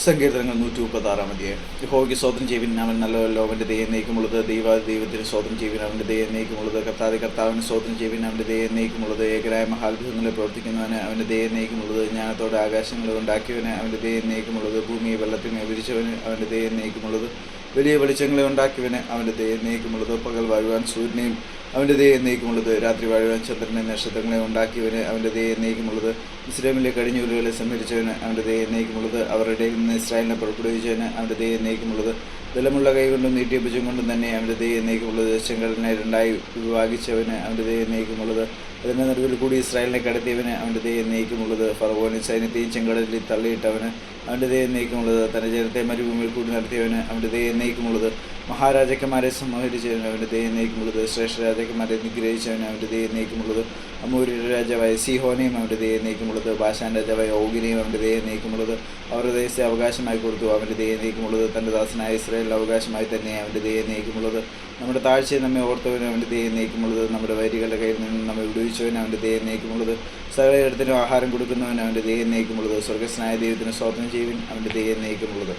സങ്കീർത്തനങ്ങൾ നൂറ്റി മുപ്പത്താറാം അധ്യായം. യഹോയ്ക്ക് സ്വതം ചെയ്യുവിൻ അവൻ നല്ലതല്ലോ അവന്റെ ദയ നയിക്കുമുള്ളത് ദൈവ ദൈവത്തിന് സ്വതം ചെയ്യുവിൻ അവന്റെ ദയ നയിക്കുമുള്ളത് കർത്താതി കർത്താവിന് സ്വതം ചെയ്യുവിൻ അവന്റെ ദയ നയിക്കുമുള്ളത് ഏകരായ മഹാത്ഭുതങ്ങളെ പ്രവർത്തിക്കുന്നവന് അവന്റെ ദയ നയിക്കുമുള്ളത് ജ്ഞാനത്തോടെ ആകാശങ്ങളെ ഉണ്ടാക്കിയവന് അവന്റെ ദയ നയിക്കുമുള്ളത് ഭൂമിയെ വെള്ളത്തിനെ വിരിച്ചവന് അവന്റെ ദയ നയിക്കുമുള്ളത് വലിയ വെളിച്ചങ്ങളെ ഉണ്ടാക്കിയവന് അവന്റെ ദയ നയിക്കുമുള്ളത് പകൽ വാഴുവാൻ സൂര്യനെയും അവന്റെ ദേ നീക്കമുള്ളത് രാത്രി വാഴവൻ ചന്ദ്രനെ നക്ഷത്രങ്ങളെ ഉണ്ടാക്കിയവന് അവന്റെ ദേ നീക്കമുള്ളത് ഇസ്ലാമിലെ കടിഞ്ഞൂലുകളെ സംഹരിച്ചവന് അവന്റെ ദേ നീക്കമുള്ളത് അവരുടെ നിന്ന് ഇസ്രായേലിനെ പുറപ്പെടുവിച്ചവന് അവന്റെ ദേ നീക്കമുള്ളത് ബലമുള്ള കൈകൊണ്ടും നീട്ടിയ ഭുജം കൊണ്ടും തന്നെ അവന്റെ ദേ നീക്കമുള്ളത് ചെങ്കടലിനെ രണ്ടായി വിഭാഗിച്ചവന് അവന്റെ ദേ നീക്കമുള്ളത് അതിന്റെ നടുവിൽ കൂടി ഇസ്രായേലിനെ കടത്തിയവന് അവന്റെ ദേ നീക്കമുള്ളത് ഫറവോനും സൈന്യത്തെയും ചെങ്കടലിൽ തള്ളിയിട്ടവന് അവന്റെ ദേ നീക്കമുള്ളത് തന്റെ ജനത്തെ മരുഭൂമിയിൽ കൂടി നടത്തിയവന് അവന്റെ ദേ നയിക്കുമുള്ളത് മഹാരാജാക്കന്മാരെ സംഹരിച്ചവന് അവന്റെ ദൈവം നയിക്കുമുള്ളത് ശ്രേഷ്ഠ രാജാക്കന്മാരെ നിഗ്രഹിച്ചവന് അവന്റെ ദൈവം നയിക്കുമുള്ളത് അമൂര്യരുടെ രാജാവായ സിഹോനെയും അവന്റെ ദൈവം നയിക്കുമുള്ളത് ഭാഷാൻ രാജാവായ ഓഗിനെയും അവന്റെ ദൈവം നയിക്കുമുള്ളത് അവരുടെ ദേശത്തെ അവകാശമായി കൊടുത്തു അവന്റെ ദൈവം നയിക്കുമുള്ളത് തന്റെ ദാസനായ ഇസ്രയേലിന്റെ അവകാശമായി തന്നെ അവന്റെ ദൈവം നയിക്കുമുള്ളത് നമ്മുടെ താഴ്ചയെ നമ്മെ ഓർത്തവനും അവന്റെ ദൈവം നയിക്കുമുള്ളത് നമ്മുടെ വരികളുടെ കയ്യിൽ നിന്ന് നമ്മെ വിടുവിച്ചവൻ അവന്റെ ദൈവം നയിക്കുമുള്ളത് സകലയിടത്തിനും ആഹാരം കൊടുക്കുന്നവൻ അവന്റെ ദൈവം നയിക്കുമുള്ളത് സ്വർഗസ്നായ ദൈവത്തിന് സ്വാതന്ത്ര്യം ചെയ്യുവൻ അവന്റെ ദൈവം നയിക്കുമുള്ളത്